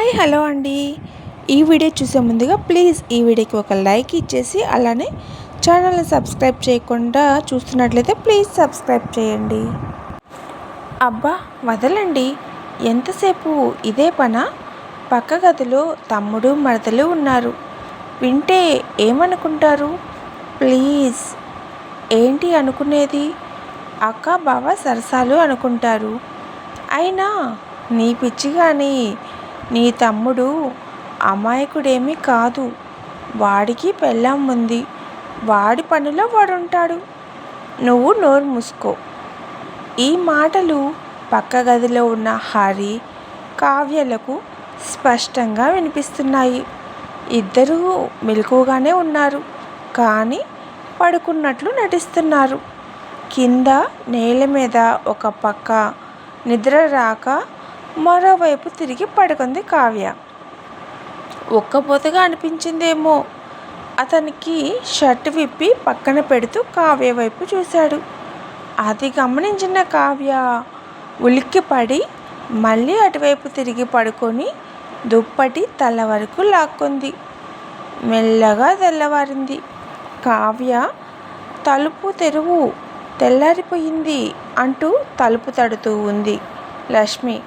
Hi hello అండి. ఈ video చూసే ముందుగా ప్లీజ్ ఈ వీడియోకి ఒక లైక్ ఇచ్చేసి అలానే ఛానల్ని సబ్స్క్రైబ్ చేయకుండా చూస్తున్నట్లయితే ప్లీజ్ సబ్స్క్రైబ్ చేయండి. అబ్బా వదలండి. ఎంతసేపు ఇదే పనా? పక్క గదిలో తమ్ముడు మరదలు ఉన్నారు. వింటే ఏమనుకుంటారు? ప్లీజ్. ఏంటి అనుకునేది? అక్క బావ సరసాలు అనుకుంటారు. అయినా నీ పిచ్చి కానీ నీ తమ్ముడు అమాయకుడేమీ కాదు. వాడికి పెళ్ళాం ఉంది. వాడి పనిలో వాడుంటాడు. నువ్వు నోరు మూసుకో. ఈ మాటలు పక్క గదిలో ఉన్న హరి కావ్యలకు స్పష్టంగా వినిపిస్తున్నాయి. ఇద్దరూ మెలకుగానే ఉన్నారు. కానీ పడుకున్నట్లు నటిస్తున్నారు. కింద నేల మీద ఒక పక్క నిద్ర రాక మరోవైపు తిరిగి పడుకుంది కావ్య. ఒక్కపోతగా అనిపించిందేమో. అతనికి షర్ట్ విప్పి పక్కన పెడుతూ కావ్య వైపు చూశాడు. అది గమనించిన కావ్య ఉలిక్కిపడి మళ్ళీ అటువైపు తిరిగి పడుకొని దుప్పటి తల వరకు లాక్కుంది. మెల్లగా తెల్లవారింది. కావ్య తలుపు తెరువు తెల్లారిపోయింది అంటూ తలుపు తడుతూ ఉంది. లక్ష్మి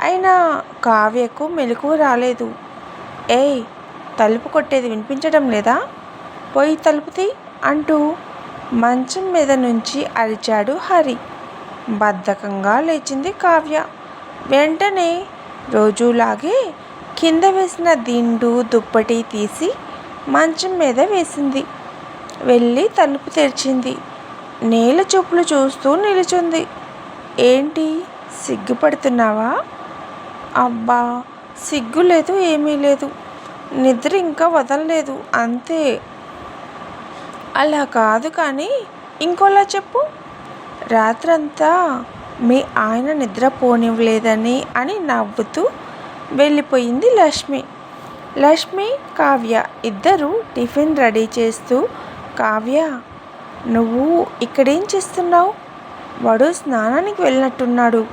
అయినా కావ్యకు మెలకువ రాలేదు. ఏయ్ తలుపు కొట్టేది వినిపించడం లేదా? పోయి తలుపుతి అంటూ మంచం మీద నుంచి అరిచాడు హరి. బద్ధకంగా లేచింది కావ్య. వెంటనే రోజులాగే కింద వేసిన దిండు దుప్పటి తీసి మంచం మీద వేసింది. వెళ్ళి తలుపు తెరిచింది. నేల చూపులు చూస్తూ నిలుచుంది. ఏంటి? సిగ్గుపడుతున్నావా? అబ్బా సిగ్గు లేదు ఏమీ లేదు. నిద్ర ఇంకా వదలలేదు అంతే. అలా కాదు కానీ ఇంకోలా చెప్పు. రాత్రంతా మీ ఆయన నిద్ర పోనివ్వలేదని అని నవ్వుతూ వెళ్ళిపోయింది లక్ష్మి. లక్ష్మి కావ్య ఇద్దరు టిఫిన్ రెడీ చేస్తూ కావ్య నువ్వు ఇక్కడేం చేస్తున్నావు? వాడు స్నానానికి వెళ్ళినట్టున్నాడు.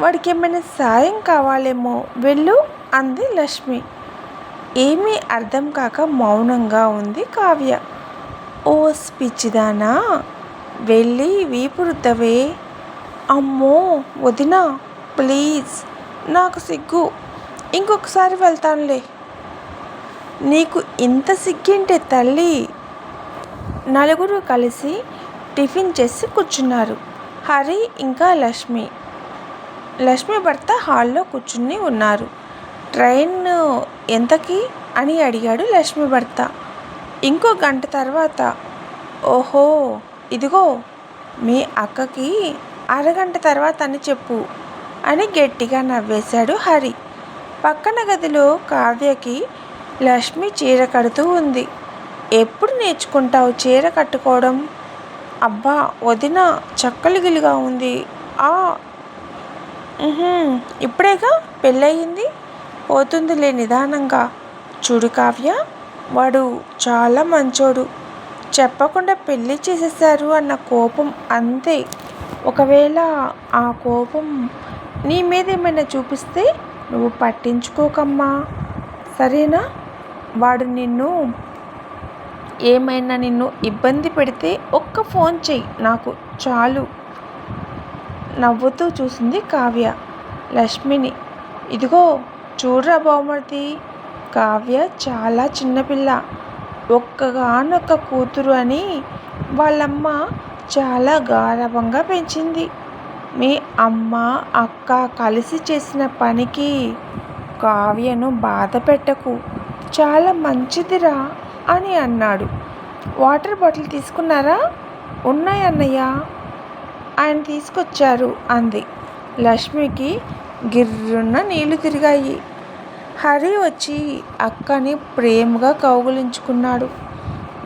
వాడికి ఏమైనా సాయం కావాలేమో వెళ్ళు అంది లక్ష్మి. ఏమీ అర్థం కాక మౌనంగా ఉంది కావ్య. ఓ పిచ్చిదానా వెళ్ళి వీపు అమ్మో వదినా ప్లీజ్ నాకు సిగ్గు. ఇంకొకసారి వెళ్తానులే. నీకు ఇంత సిగ్గేంటే తల్లి. నలుగురు కలిసి టిఫిన్ చేసి కూర్చున్నారు. హరి ఇంకా లక్ష్మి. లక్ష్మి భర్త హాల్లో కూర్చుని ఉన్నారు. ట్రైన్ ఎంతకి? అని అడిగాడు లక్ష్మి భర్త. ఇంకో గంట తర్వాత. ఓహో ఇదిగో మీ అక్కకి అరగంట తర్వాత అని చెప్పు అని గట్టిగా నవ్వేశాడు హరి. పక్కన గదిలో కావ్యకి లక్ష్మి చీర కడుతూ ఉంది. ఎప్పుడు నేర్చుకుంటావు చీర కట్టుకోవడం? అబ్బా వదిన చక్కలిగిలిగా ఉంది. ఆ ఇప్పుడేగా పెళ్ళయింది. పోతుందిలే నిదానంగా. చూడు కావ్య వాడు చాలా మంచోడు. చెప్పకుండా పెళ్ళి చేసేసారు అన్న కోపం అంతే. ఒకవేళ ఆ కోపం నీ మీద ఏమైనా చూపిస్తే నువ్వు పట్టించుకోకమ్మా. సరేనా? వాడు నిన్ను ఏమైనా నిన్ను ఇబ్బంది పెడితే ఒక్క ఫోన్ చెయ్యి. నాకు చాలు. నవ్వుతూ చూసింది కావ్య. లక్ష్మిని. ఇదిగో చూడరా బహుమతి. కావ్య చాలా చిన్నపిల్ల ఒక్కగానొక్క కూతురు అని వాళ్ళమ్మ చాలా గారవంగా పెంచింది. మీ అమ్మ అక్క కలిసి చేసిన పనికి కావ్యను బాధ పెట్టకు. చాలా మంచిదిరా అని అన్నాడు. వాటర్ బాటిల్ తీసుకున్నారా? ఉన్నాయి అన్నయ్య ఆయన తీసుకొచ్చారు అంది. లక్ష్మికి గిర్రున్న నీళ్ళు తిరిగాయి. హరి వచ్చి అక్కని ప్రేమగా కౌగులించుకున్నాడు.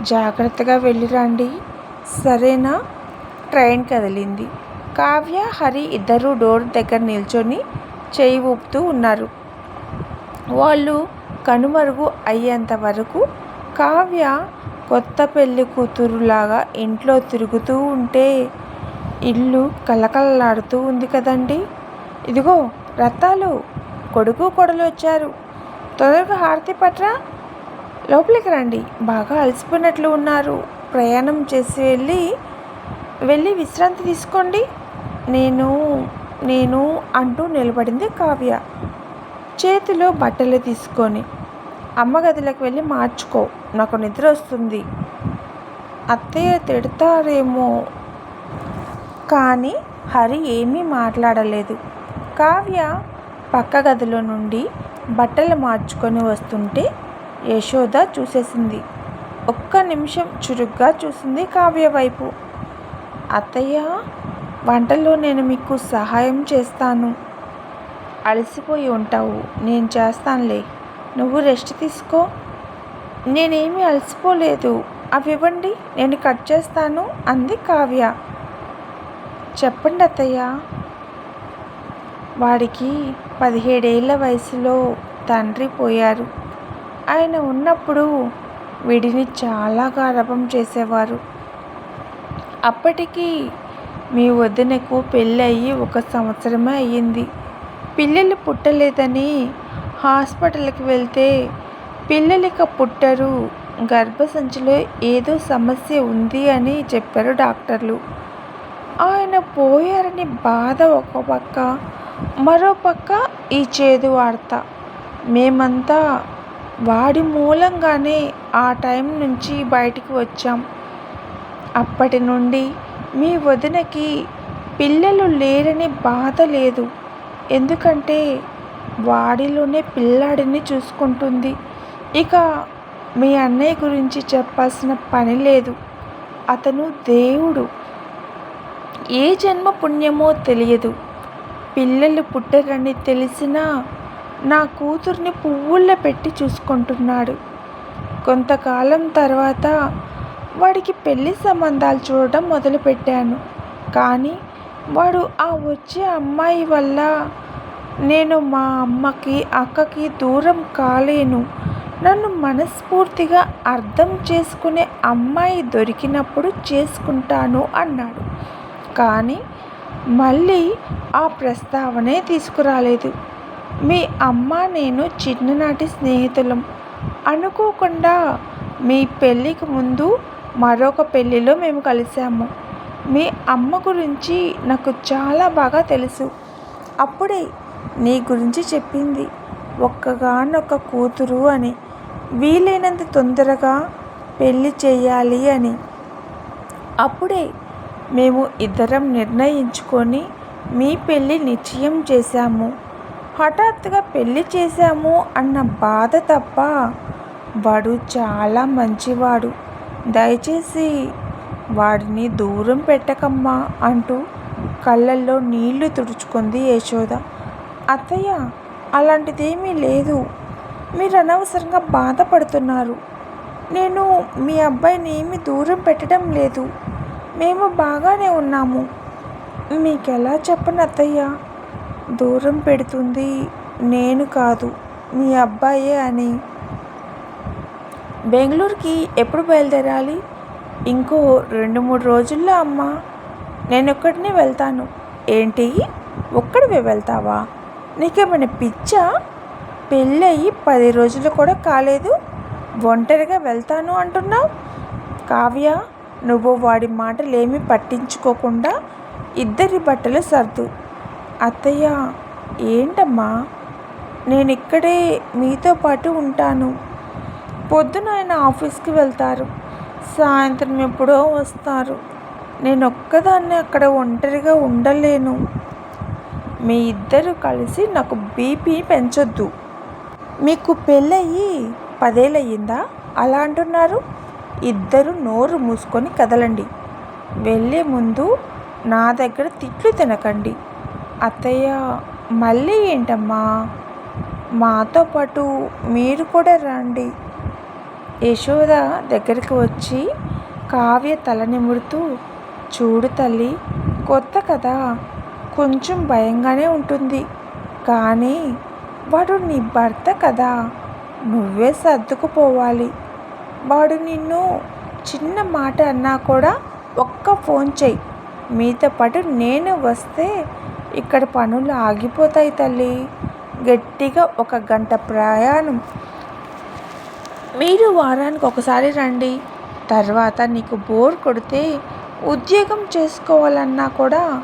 జాగ్రత్తగా వెళ్ళిరండి సరేనా? ట్రైన్ కదిలింది. కావ్య హరి ఇద్దరు డోర్ దగ్గర నిల్చొని చేయి ఊపుతూ ఉన్నారు. వాళ్ళు కనుమరుగు అయ్యేంత వరకు కావ్య కొత్త పెళ్ళి కూతురులాగా ఇంట్లో తిరుగుతూ ఉంటే ఇల్లు కలకలలాడుతూ ఉంది కదండి. ఇదిగో రత్తాలు కొడుకు కొడలు వచ్చారు. తొందరగా హారతి పట్రా. లోపలికి రండి. బాగా అలసిపోయినట్లు ఉన్నారు. ప్రయాణం చేసి వెళ్ళి వెళ్ళి విశ్రాంతి తీసుకోండి. నేను నేను అంటూ నిలబడింది కావ్య. చేతిలో బట్టలు తీసుకొని అమ్మ గదిలోకి వెళ్ళి మార్చుకో. నాకు నిద్ర వస్తుంది. అత్తయ్య తిడతారేమో కానీ హరి ఏమీ మాట్లాడలేదు. కావ్య పక్క గదిలో నుండి బట్టలు మార్చుకొని వస్తుంటే యశోద చూసేసింది. ఒక్క నిమిషం చురుగ్గా చూసింది కావ్య వైపు. అత్తయ్య వంటలో నేను మీకు సహాయం చేస్తాను. అలసిపోయి ఉంటావు నేను చేస్తానులే. నువ్వు రెస్ట్ తీసుకో. నేనేమీ అలసిపోలేదు. అవి ఇవ్వండి నేను కట్ చేస్తాను అంది కావ్య. చెప్పండి అత్తయ్య. వాడికి పదిహేడేళ్ళ వయసులో తండ్రి పోయారు. ఆయన ఉన్నప్పుడు వీడిని చాలా గారభం చేసేవారు. అప్పటికి మీ వదినకు పెళ్ళయి ఒక సంవత్సరమే అయ్యింది. పిల్లలు పుట్టలేదని హాస్పిటల్కి వెళ్తే పిల్లలిక పుట్టరు గర్భసంచిలో ఏదో సమస్య ఉంది అని చెప్పారు డాక్టర్లు. ఆయన పోయారని బాధ ఒక పక్క మరో పక్క ఈ చేదు వార్త. మేమంతా వాడి మూలంగానే ఆ టైం నుంచి బయటికి వచ్చాం. అప్పటి నుండి మీ వదినకి పిల్లలు లేరని బాధ లేదు. ఎందుకంటే వాడిలోనే పిల్లాడిని చూసుకుంటుంది. ఇక మీ అన్నయ్య గురించి చెప్పాల్సిన పని లేదు. అతను దేవుడు. ఏ జన్మ పుణ్యమో తెలియదు. పిల్లలు పుట్టరని తెలిసినా నా కూతుర్ని పువ్వుల్లో పెట్టి చూసుకుంటున్నాడు. కొంతకాలం తర్వాత వాడికి పెళ్ళి సంబంధాలు చూడడం మొదలుపెట్టాను. కానీ వాడు ఆ వచ్చే అమ్మాయి వల్ల నేను మా అమ్మకి అక్కకి దూరం కాలేను. నన్ను మనస్ఫూర్తిగా అర్థం చేసుకునే అమ్మాయి దొరికినప్పుడు చేసుకుంటాను అన్నాడు. కానీ మళ్ళీ ఆ ప్రస్తావనే తీసుకురాలేదు. మీ అమ్మ నేను చిన్ననాటి స్నేహితులం. అనుకోకుండా మీ పెళ్ళికి ముందు మరొక పెళ్ళిలో మేము కలిసాము మీ అమ్మ గురించి నాకు చాలా బాగా తెలుసు. అప్పుడే నీ గురించి చెప్పింది. ఒక్కగానొక్క కూతురు అని. వీలైనంత తొందరగా పెళ్ళి చేయాలి అని. అప్పుడే మేము ఇద్దరం నిర్ణయించుకొని మీ పెళ్ళి నిశ్చయం చేశాము. హఠాత్తుగా పెళ్ళి చేశాము అన్న బాధ తప్ప వాడు చాలా మంచివాడు. దయచేసి వాడిని దూరం పెట్టకమ్మా అంటూ కళ్ళల్లో నీళ్ళు తుడుచుకుంది యశోద. అత్తయ్య అలాంటిదేమీ లేదు. మీరు అనవసరంగా బాధపడుతున్నారు. నేను మీ అబ్బాయిని ఏమి దూరం పెట్టడం లేదు. మేము బాగానే ఉన్నాము. మీకు ఎలా చెప్పను అత్తయ్య? దూరం పెడుతుంది నేను కాదు మీ అబ్బాయే అని. బెంగళూరుకి ఎప్పుడు బయలుదేరాలి? ఇంకో రెండు మూడు రోజుల్లో అమ్మ. నేను ఒక్కడినే వెళ్తాను. ఏంటి? ఒక్కడివే వెళ్తావా? నీకేమైనా పిచ్చా? పెళ్ళయి పది రోజులు కూడా కాలేదు. ఒంటరిగా వెళ్తాను అంటున్నావు? కావ్య నువ్వు వాడి మాటలేమీ పట్టించుకోకుండా ఇద్దరి బట్టలు సర్దు. అత్తయ్య ఏంటమ్మా? నేను ఇక్కడే మీతో పాటు ఉంటాను. పొద్దున ఆయన ఆఫీస్కి వెళ్తారు. సాయంత్రం ఎప్పుడో వస్తారు. నేను ఒక్కదాన్ని అక్కడ ఒంటరిగా ఉండలేను. మీ ఇద్దరు కలిసి నాకు బీపీ పెంచొద్దు. మీకు పెళ్ళయి పదేళ్ళయ్యిందా అలా అంటున్నారు. ఇద్దరు నోరు మూసుకొని కదలండి. వెళ్ళే ముందు నా దగ్గర తిట్లు తినకండి. అత్తయ్య మళ్ళీ ఏంటమ్మా? మాతో పాటు మీరు కూడా రండి. యశోద దగ్గరికి వచ్చి కావ్య తల నిమురుతూ చూడు తల్లి కొత్త కదా కొంచెం భయంగానే ఉంటుంది. కానీ వాడు నీ భర్త కదా నువ్వే సర్దుకుపోవాలి. వాడు నిన్ను చిన్న మాట అన్నా కూడా ఒక్క ఫోన్ చెయ్యి. మీతో పాటు నేను వస్తే ఇక్కడ పనులు ఆగిపోతాయి తల్లి. గట్టిగా ఒక గంట ప్రయాణం. మీరు వారానికి ఒకసారి రండి. తర్వాత నీకు బోర్ కొడితే ఉద్యోగం చేసుకోవాలన్నా కూడా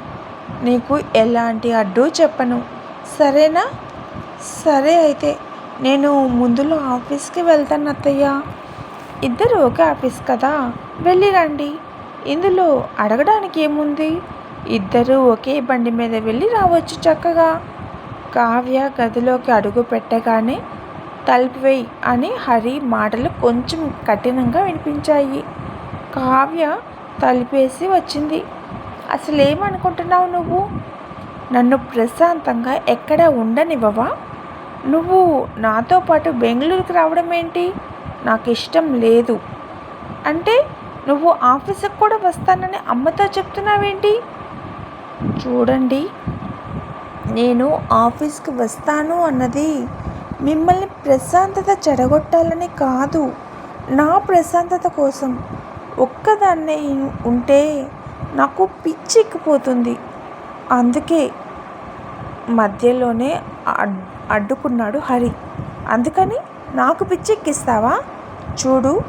నీకు ఎలాంటి అడ్డు చెప్పను. సరేనా? సరే అయితే నేను ముందులో ఆఫీస్కి వెళ్తాను అత్తయ్య ఇద్దరు ఒకే ఆఫీస్ కదా? వెళ్ళి రండి. ఇందులో అడగడానికి ఏముంది? ఇద్దరు ఒకే బండి మీద వెళ్ళి రావచ్చు చక్కగా. కావ్య గదిలోకి అడుగు పెట్టగానే తలుపు వేయి అని హరి మాటలు కొంచెం కఠినంగా వినిపించాయి. కావ్య తలిపేసి వచ్చింది. అసలు ఏమనుకుంటున్నావు నువ్వు? నన్ను ప్రశాంతంగా ఎక్కడ ఉండనివ్వవా? నువ్వు నాతో పాటు బెంగళూరుకి రావడం ఏంటి నాకు ఇష్టం లేదు. అంటే నువ్వు ఆఫీస్కి కూడా వస్తానని అమ్మతో చెప్తున్నావేంటి? చూడండి నేను ఆఫీస్కి వస్తాను అన్నది మిమ్మల్ని ప్రశాంతత చెడగొట్టాలని కాదు. నా ప్రశాంతత కోసం ఒక్కదాన్నే ఉంటే నాకు పిచ్చెక్కిపోతుంది అందుకే మధ్యలోనే అడ్డుకున్నాడు హరి. అందుకని నాకు పిచ్చెక్కిస్తావా? చూడు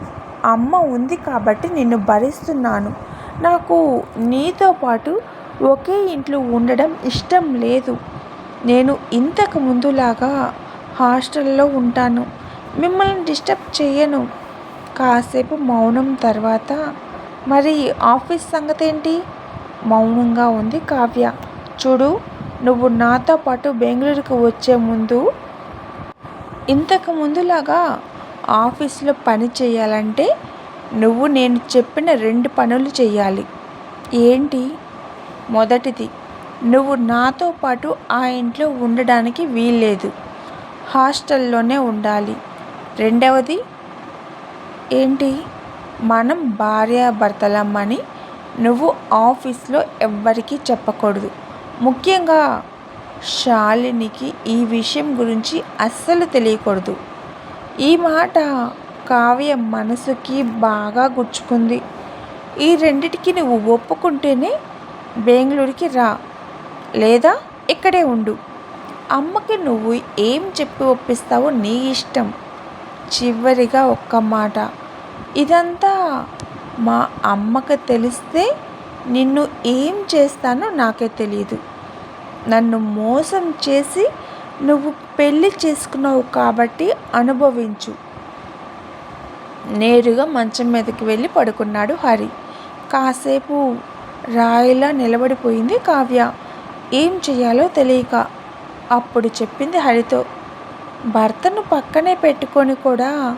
అమ్మ ఉంది కాబట్టి నిన్ను భరిస్తున్నాను. నాకు నీతో పాటు ఒకే ఇంట్లో ఉండడం ఇష్టం లేదు. నేను ఇంతకు ముందులాగా హాస్టల్లో ఉంటాను. మిమ్మల్ని డిస్టర్బ్ చేయను. కాసేపు మౌనం తర్వాత మరి ఆఫీస్ సంగతి ఏంటి మౌనంగా ఉంది కావ్య. చూడు నువ్వు నాతో పాటు బెంగళూరుకు వచ్చే ముందు ఇంతకు ముందులాగా ఆఫీస్లో పని చేయాలంటే నువ్వు నేను చెప్పిన రెండు పనులు చేయాలి. ఏంటి? మొదటిది నువ్వు నాతో పాటు ఆ ఇంట్లో ఉండడానికి వీల్లేదు. హాస్టల్లోనే ఉండాలి. రెండవది ఏంటి? మనం భార్యాభర్తలమ్మని నువ్వు ఆఫీస్లో ఎవ్వరికీ చెప్పకూడదు. ముఖ్యంగా శాలినికి ఈ విషయం గురించి అస్సలు తెలియకూడదు. ఈ మాట కావ్య మనసుకి బాగా గుచ్చుకుంది. ఈ రెండిటికి నువ్వు ఒప్పుకుంటేనే బెంగళూరుకి రా లేదా ఇక్కడే ఉండు. అమ్మకి నువ్వు ఏం చెప్పి ఒప్పిస్తావో నీ ఇష్టం. చివరిగా ఒక్క మాట. ఇదంతా మా అమ్మకి తెలిస్తే నిన్ను ఏం చేస్తానో నాకే తెలియదు నన్ను మోసం చేసి నువ్వు పెళ్ళి చేసుకున్నావు కాబట్టి అనుభవించు. నేరుగా మంచం మీదకి వెళ్ళి పడుకున్నాడు హరి. కాసేపు రాయిలా నిలబడిపోయింది కావ్య. ఏం చేయాలో తెలియక అప్పుడు చెప్పింది హరితో భర్తను పక్కనే పెట్టుకొని కూడా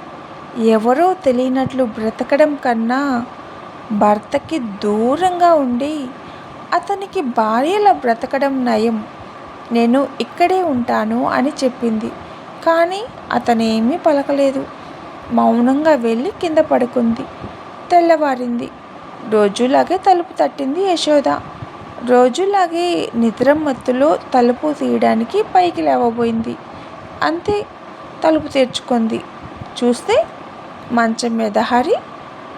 ఎవరో తెలియనట్లు బ్రతకడం కన్నా భర్తకి దూరంగా ఉండి అతనికి భార్యలా బ్రతకడం నయం. నేను ఇక్కడే ఉంటాను అని చెప్పింది. కానీ అతనేమీ పలకలేదు. మౌనంగా వెళ్ళి కింద పడుకుంది. తెల్లవారింది. రోజులాగే తలుపు తట్టింది యశోద. రోజులాగే నిద్రమత్తులో తలుపు తీయడానికి పైకి లేవబోయింది. అంతే తలుపు తెరుచుకుంది. చూస్తే మంచం మీద హరి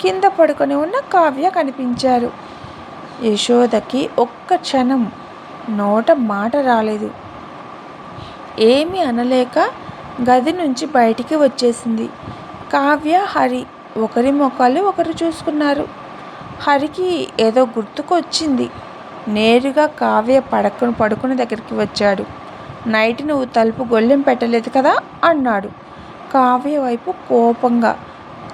కింద పడుకొని ఉన్న కావ్య కనిపించారు. యశోదకి ఒక్క క్షణం నోట మాట రాలేదు. ఏమీ అనలేక గది నుంచి బయటికి వచ్చేసింది. కావ్య హరి ఒకరి ముఖాలు ఒకరు చూసుకున్నారు. హరికి ఏదో గుర్తుకొచ్చింది నేరుగా కావ్య పడకను పడుకుని దగ్గరికి వచ్చాడు. నైట్ నువ్వు తలుపు గొల్లెం పెట్టలేదు కదా? అన్నాడు. కావ్య వైపు కోపంగా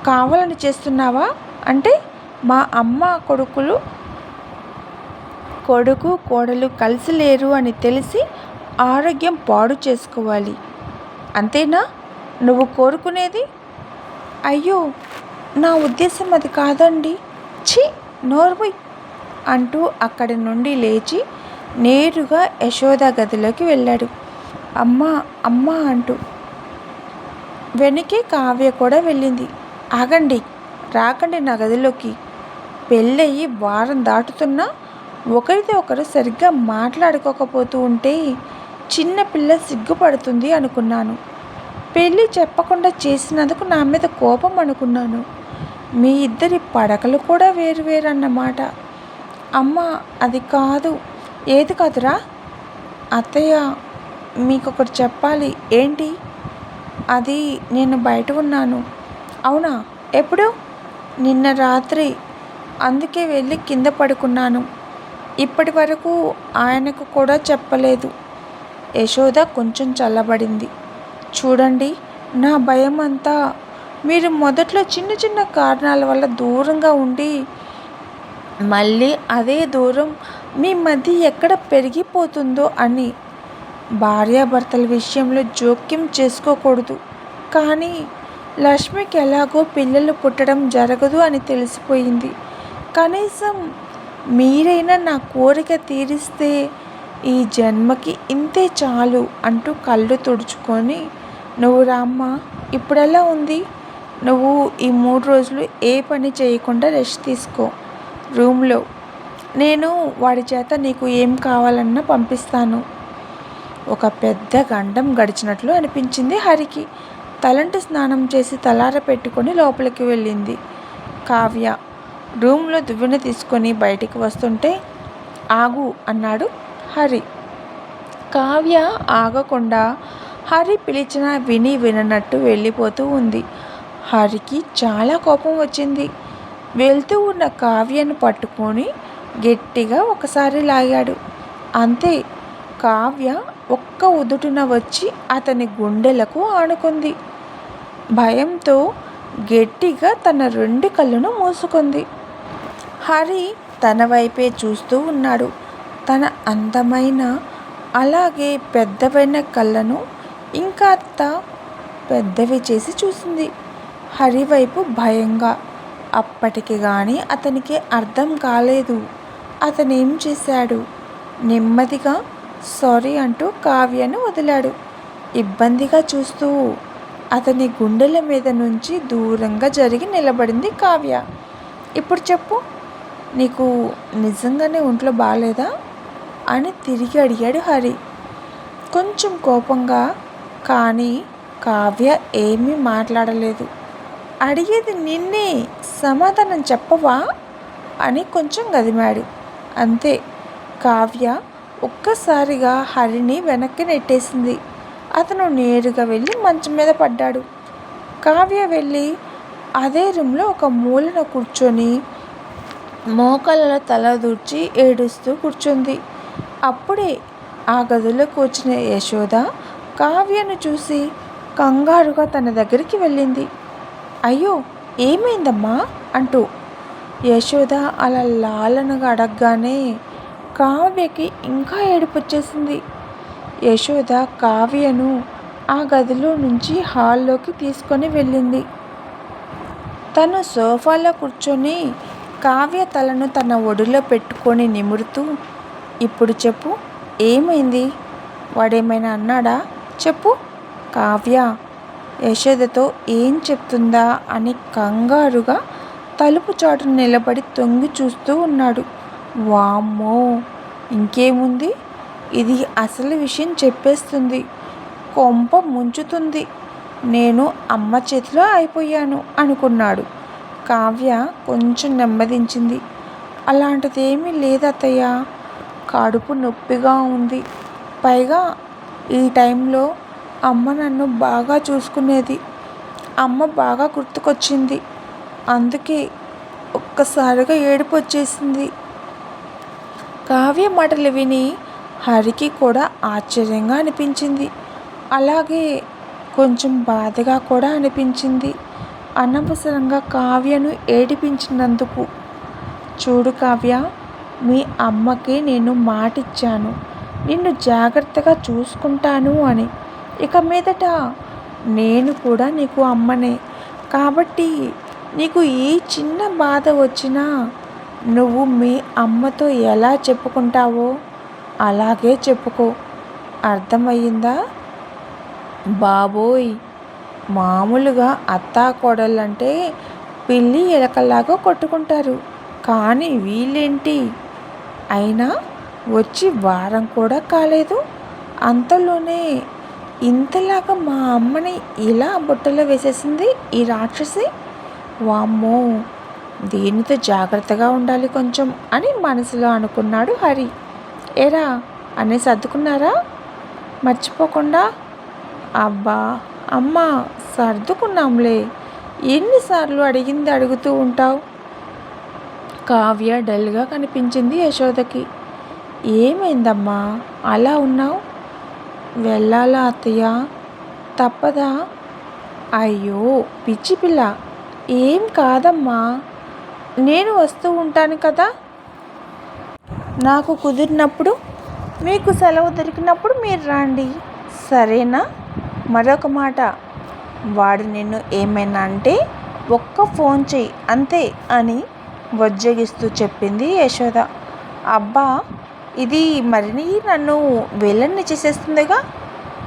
కావాలని చేస్తున్నావా? అంటే మా అమ్మ కొడుకులు కొడుకు కోడలు కలిసి లేరు అని తెలిసి ఆరోగ్యం పాడు చేసుకోవాలి. అంతేనా? నువ్వు కోరుకునేది? అయ్యో నా ఉద్దేశం అది కాదండి. ఛీ నోర్మయ్ అంటూ అక్కడి నుండి లేచి నేరుగా యశోద గదిలోకి వెళ్ళాడు. అమ్మా అమ్మా అంటూ. వెనకే కావ్య కూడా వెళ్ళింది. ఆగండి రాకండి నా గదిలోకి. పెళ్ళయి వారం దాటుతున్నా ఒకరితో ఒకరు సరిగ్గా మాట్లాడుకోకపోతూ ఉంటే చిన్నపిల్ల సిగ్గుపడుతుంది అనుకున్నాను. పెళ్ళి చెప్పకుండా చేసినందుకు నా మీద కోపం అనుకున్నాను. మీ ఇద్దరి పడకలు కూడా వేరు వేరు అన్నమాట అమ్మ అది కాదు. ఏది కాదురా? అత్తయ్య మీకు ఒకటి చెప్పాలి. ఏంటి? అది నేను బయట ఉన్నాను. అవునా? ఎప్పుడు? నిన్న రాత్రి. అందుకే వెళ్ళి కింద పడుకున్నాను. ఇప్పటి వరకు ఆయనకు కూడా చెప్పలేదు. యశోద కొంచెం చల్లబడింది. చూడండి నా భయం అంతా మీరు మొదట్లో చిన్న చిన్న కారణాల వల్ల దూరంగా ఉండి మళ్ళీ అదే దూరం మీ మధ్య ఎక్కడ పెరిగిపోతుందో అని భార్యాభర్తల విషయంలో జోక్యం చేసుకోకూడదు. కానీ లక్ష్మికి ఎలాగో పిల్లలు పుట్టడం జరగదు అని తెలిసిపోయింది. కనీసం మీరైనా నా కోరిక తీరిస్తే ఈ జన్మకి ఇంతే చాలు అంటూ కళ్ళు తుడుచుకొని నువ్వు రామ్మ ఇప్పుడెలా ఉంది? నువ్వు ఈ మూడు రోజులు ఏ పని చేయకుండా రెస్ట్ తీసుకో. రూమ్లో నేను వాడి చేత నీకు ఏం కావాలన్నా పంపిస్తాను. ఒక పెద్ద గండం గడిచినట్లు అనిపించింది హరికి. తలంటి స్నానం చేసి తలార పెట్టుకొని లోపలికి వెళ్ళింది. కావ్య రూమ్లో దువ్వెన తీసుకొని బయటికి వస్తుంటే ఆగు అన్నాడు హరి. కావ్య ఆగకుండా హరి పిలిచిన విని విననట్టు వెళ్ళిపోతూ ఉంది. హరికి చాలా కోపం వచ్చింది. వెళ్తూ ఉన్న కావ్యను పట్టుకొని గట్టిగా ఒకసారి లాగాడు. అంతే. కావ్య ఒక్క ఉదుటున వచ్చి అతని గుండెలకు ఆనుకుంది. భయంతో గట్టిగా తన రెండు కళ్ళను మూసుకుంది. హరి తన వైపే చూస్తూ ఉన్నాడు. తన అందమైన అలాగే పెద్దవైన కళ్ళను ఇంకా పెద్దవి చేసి చూసింది. హరి వైపు భయంగా అప్పటికి కానీ అతనికి అర్థం కాలేదు. అతనేం చేశాడు? నెమ్మదిగా సారీ అంటూ కావ్యను వదిలాడు. ఇబ్బందిగా చూస్తూ అతని గుండెల మీద నుంచి దూరంగా జరిగి నిలబడింది కావ్య. ఇప్పుడు చెప్పు నీకు నిజంగానే ఒంట్లో బాగాలేదా అని తిరిగి అడిగాడు హరి. కొంచెం కోపంగా కానీ కావ్య ఏమీ మాట్లాడలేదు. అడిగేది నిన్నే సమాధానం చెప్పవా? అని కొంచెం గదిమాడు. అంతే. కావ్య ఒక్కసారిగా హరిని వెనక్కి నెట్టేసింది. అతను నేరుగా వెళ్ళి మంచం మీద పడ్డాడు. కావ్య వెళ్ళి అదే రూమ్లో ఒక మూలన కూర్చొని మోకాళ్ళ తల దూర్చి ఏడుస్తూ కూర్చుంది. అప్పుడే ఆ గదిలో వచ్చిన యశోద కావ్యను చూసి కంగారుగా తన దగ్గరికి వెళ్ళింది. అయ్యో ఏమైందమ్మా? అంటూ. యశోద అలా లాలనగా అడగగానే కావ్యకి ఇంకా ఏడుపొచ్చేసింది. యశోద కావ్యను ఆ గదిలో నుంచి హాల్లోకి తీసుకొని వెళ్ళింది. తను సోఫాలో కూర్చొని కావ్య తలను తన ఒడిలో పెట్టుకొని నిమురుతూ ఇప్పుడు చెప్పు ఏమైంది? వాడేమైనా అన్నాడా? చెప్పు కావ్య. యశోదతో ఏం చెప్తుందా? అని కంగారుగా తలుపు చాటును నిలబడి తొంగి చూస్తూ ఉన్నాడు. వామ్మో! ఇంకేముంది? ఇది అసలు విషయం చెప్పేస్తుంది. కొంప ముంచుతుంది. నేను అమ్మ చేతిలో అయిపోయాను అనుకున్నాడు. కావ్య కొంచెం నెమ్మదించింది. అలాంటిదేమీ లేదత్తయ్య. కడుపు నొప్పిగా ఉంది. పైగా ఈ టైంలో అమ్మ నన్ను బాగా చూసుకునేది. అమ్మ బాగా గుర్తుకొచ్చింది. అందుకే ఒక్కసారిగా ఏడుపు వచ్చేసింది. కావ్య మాటలు విని హరికి కూడా ఆశ్చర్యంగా అనిపించింది. అలాగే కొంచెం బాధగా కూడా అనిపించింది. అనవసరంగా కావ్యను ఏడిపించినందుకు. చూడు కావ్య మీ అమ్మకి నేను మాటిచ్చాను. నిన్ను జాగ్రత్తగా చూసుకుంటాను అని. ఇక మీదట నేను కూడా నీకు అమ్మనే. కాబట్టి నీకు ఏ చిన్న బాధ వచ్చినా నువ్వు మీ అమ్మతో ఎలా చెప్పుకుంటావో అలాగే చెప్పుకో. అర్థమయ్యిందా? బాబోయ్! మామూలుగా అత్తా కోడళ్ళంటే పిల్లి ఎలకల్లాగా కొట్టుకుంటారు. కానీ వీళ్ళేంటి? అయినా వచ్చి వారం కూడా కాలేదు. అంతలోనే ఇంతలాగా మా అమ్మని ఇలా బుట్టలో వేసేసింది ఈ రాక్షసి? వామ్మో దీనితో జాగ్రత్తగా ఉండాలి కొంచెం అని మనసులో అనుకున్నాడు హరి. ఎరా అనే సర్దుకున్నారా? మర్చిపోకుండా? అబ్బా అమ్మ సర్దుకున్నాంలే. ఎన్నిసార్లు అడిగింది అడుగుతూ ఉంటావు? కావ్య డల్గా కనిపించింది యశోదకి. ఏమైందమ్మా అలా ఉన్నావు? వెళ్ళాలా అత్తయ్య? తప్పదా? అయ్యో పిచ్చి పిల్ల. ఏం కాదమ్మా నేను వస్తూ ఉంటాను కదా? నాకు కుదిరినప్పుడు మీకు సెలవు దొరికినప్పుడు మీరు రండి. సరేనా? మరొక మాట. వాడు నిన్ను ఏమైనా అంటే ఒక్క ఫోన్ చెయ్యి అంతే అని వజ్జగిస్తూ చెప్పింది యశోద. అబ్బా ఇది మరిని నన్ను వెళ్ళని చేసేస్తుందిగా?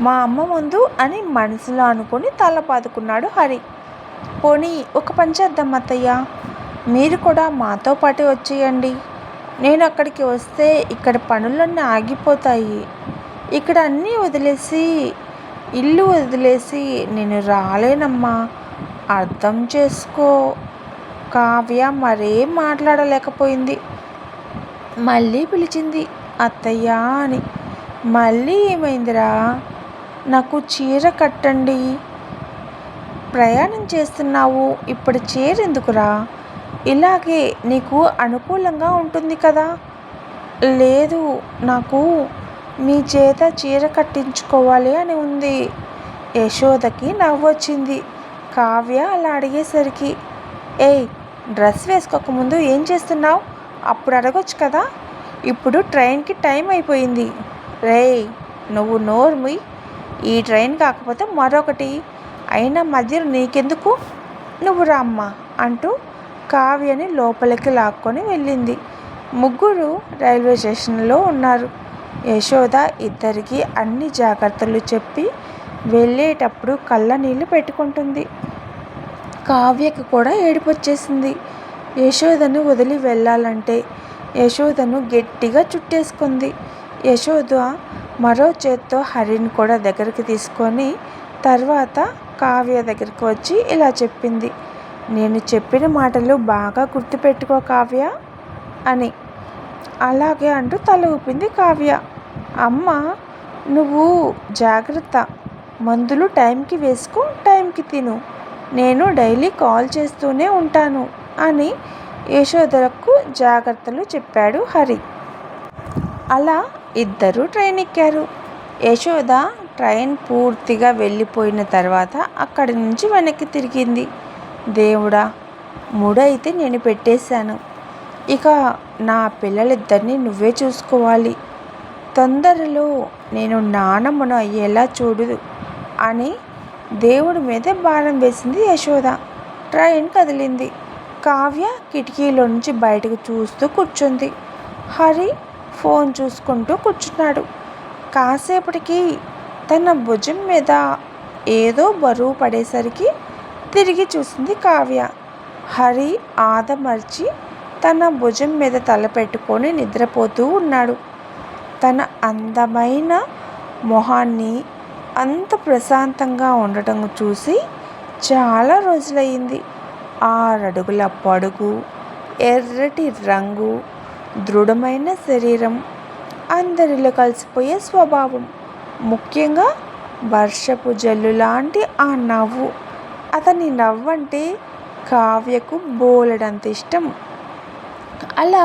మా అమ్మ ముందు అని మనసులో అనుకొని తల పాదుకున్నాడు హరి. పోనీ ఒక పని చేద్దాం అత్తయ్య. మీరు కూడా మాతో పాటే వచ్చేయండి. నేను అక్కడికి వస్తే ఇక్కడ పనులన్నీ ఆగిపోతాయి. ఇక్కడ అన్నీ వదిలేసి ఇల్లు వదిలేసి నేను రాలేనమ్మా. అర్థం చేసుకో. కావ్య మరేం మాట్లాడలేకపోయింది. మళ్ళీ పిలిచింది అత్తయ్య అని. మళ్ళీ ఏమైందిరా? నాకు చీర కట్టండి. ప్రయాణం చేస్తున్నావు. ఇప్పుడు చీర ఎందుకురా? ఇలాగే నీకు అనుకూలంగా ఉంటుంది కదా? లేదు. నాకు మీ చేత చీర కట్టించుకోవాలి అని ఉంది. యశోదకి నవ్వొచ్చింది. కావ్య అలా అడిగేసరికి ఏయ్ డ్రెస్ వేసుకోకముందు ఏం చేస్తున్నావు? అప్పుడు అడగొచ్చు కదా? ఇప్పుడు ట్రైన్కి టైం అయిపోయింది. రేయ్ నువ్వు నోర్మి ఈ ట్రైన్ కాకపోతే మరొకటి. అయినా మధ్యలో నీకెందుకు? నువ్వు రామ్మా అంటూ కావ్యని లోపలికి లాక్కొని వెళ్ళింది. ముగ్గురు రైల్వే స్టేషన్లో ఉన్నారు. యశోద ఇద్దరికి అన్ని జాగ్రత్తలు చెప్పి వెళ్ళేటప్పుడు కళ్ళ నీళ్ళు పెట్టుకుంటుంది. కావ్యకు కూడా ఏడిపొచ్చేసింది. యశోదను వదిలి వెళ్ళాలంటే యశోదను గట్టిగా చుట్టేసుకుంది. యశోద మరో చేత్తో హరిని కూడా దగ్గరికి తీసుకొని తర్వాత కావ్య దగ్గరికి వచ్చి ఇలా చెప్పింది. నేను చెప్పిన మాటలు బాగా గుర్తుపెట్టుకో కావ్య అని. అలాగే అంటూ తల ఊపింది కావ్య. అమ్మ నువ్వు జాగ్రత్త. మందులు టైంకి వేసుకో టైంకి తిను. నేను డైలీ కాల్ చేస్తూనే ఉంటాను అని యశోదరకు జాగ్రత్తలు చెప్పాడు హరి. అలా ఇద్దరు ట్రైన్ ఎక్కారు యశోద ట్రైన్ పూర్తిగా వెళ్ళిపోయిన తర్వాత అక్కడి నుంచి వెనక్కి తిరిగింది. దేవుడా ముడైతే నేను పెట్టేశాను. ఇక నా పిల్లలిద్దరినీ నువ్వే చూసుకోవాలి. తొందరలో నేను నానమ్మను అయ్యేలా చూడు అని దేవుడి మీదే బాణం వేసింది యశోద. ట్రైన్ కదిలింది. కావ్య కిటికీలో నుంచి బయటకు చూస్తూ కూర్చుంది. హరి ఫోన్ చూసుకుంటూ కూర్చున్నాడు. కాసేపటికి తన భుజం మీద ఏదో బరువు పడేసరికి తిరిగి చూసింది కావ్య. హరి ఆదమర్చి తన భుజం మీద తలపెట్టుకొని నిద్రపోతూ ఉన్నాడు. తన అందమైన మొహాన్ని అంత ప్రశాంతంగా ఉండటం చూసి చాలా రోజులయ్యింది. ఆరడుగుల పొడుగు ఎర్రటి రంగు దృఢమైన శరీరం అందరిలో కలిసిపోయే స్వభావం ముఖ్యంగా వర్షపు జల్లు లాంటి ఆ నవ్వు. అతని నవ్వంటే కావ్యకు బోలెడంత ఇష్టం. అలా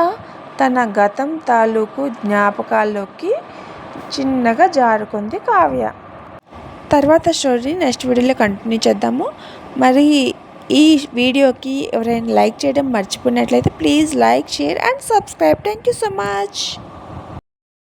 తన గతం తాలూకు జ్ఞాపకాల్లోకి చిన్నగా జారుకుంది కావ్య. తర్వాత స్టోరీ నెక్స్ట్ వీడియోలో కంటిన్యూ చేద్దాము. మరి ఈ వీడియోకి ఎవరైనా లైక్ చేయడం మర్చిపోయినట్లయితే please like share and subscribe. Thank you so much.